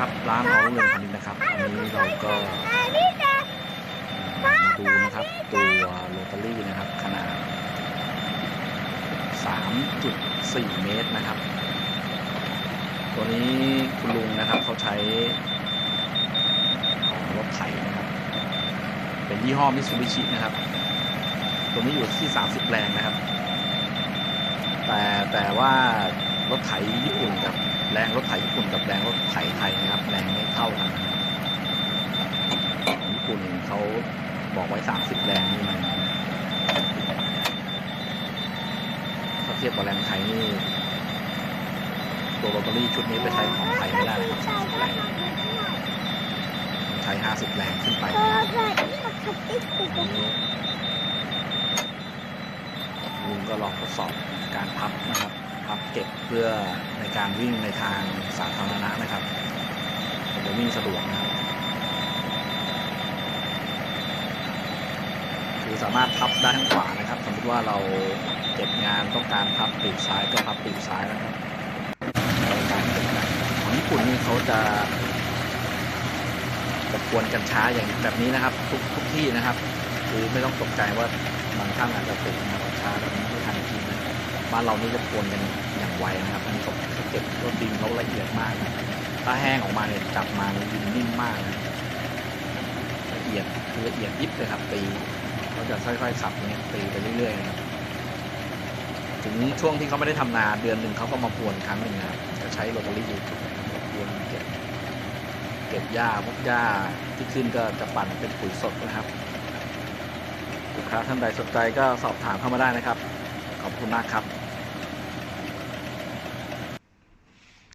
ครับร้านเอาเรืองพันธุ์นะครับอันนี้เราก็มาดูนะครับตัวโรตารี่นะครับ ขนาด 3.4 เมตรนะครับ ตัวนี้คุณลุงนะครับเขาใช้ของรถไถนะครับ เป็นยี่ห้อมิตซูบิชินะครับ ตัวนี้อยู่ที่ 30 แรงนะครับ แต่แต่ว่ารถไถญี่ปุ่นกับ แรงรถไถญี่ปุ่นกับแรงรถไถไทยนะครับ แรงไม่เท่ากันญี่ปุ่นเขาบอกไว้ 30 แรงนี่มันถ้าเทียบกับแรงไทยนี่ตัวโรตารี่ชุดนี้ไปใช้ของไทยไม่ได้นะครับ30แรงใช้ 50 แรงขึ้นไปนะครับอันนี้ลุงก็ลองทดสอบการพับนะครับ พับเก็บเพื่อในการวิ่งในทางสาธารณะนะครับผมจะวิ่งสะดวกนะครับคือสามารถพับได้ทั้งขวานะครับ สมมติว่าเราเก็บงานต้องการพับปีกซ้ายก็พับปีกซ้ายนะครับในการเก็บงานของญี่ปุ่นนี่เขาจะจะกวนกันช้าอย่างแบบนี้นะครับ ทุกทุกที่นะครับ คือไม่ต้องตกใจว่าบางท่านอาจจะติดนะครับช้าแบบนี้ไม่ทันทีนะบ้านเรานี่จะกวนกันอย่างไวนะครับอันนี้เขาเขาเก็บรถดินเขาละเอียดมากนะถ้าแห้งออกมาเนี่ยจับมานี่ยดินนิ่มมากละเอียดละเอียดยิบเลยครับตีเขาจะค่อยๆขับเนี่ยตีไปเรื่อยๆนะครับถึงช่วงที่เขาไม่ได้ทำนาเดือนหนึ่งเขาก็มาพวนครั้งหนึ่งนะครับจะใช้โรตารี่อยู่มาพวนเก็บเก็บหญ้าพวกหญ้าที่ขึ้นก็จะปั่นเป็นปุ๋ยสดนะครับลูกค้าท่านใดสนใจก็สอบถามเข้ามาได้นะครับ ขอบคุณมากครับ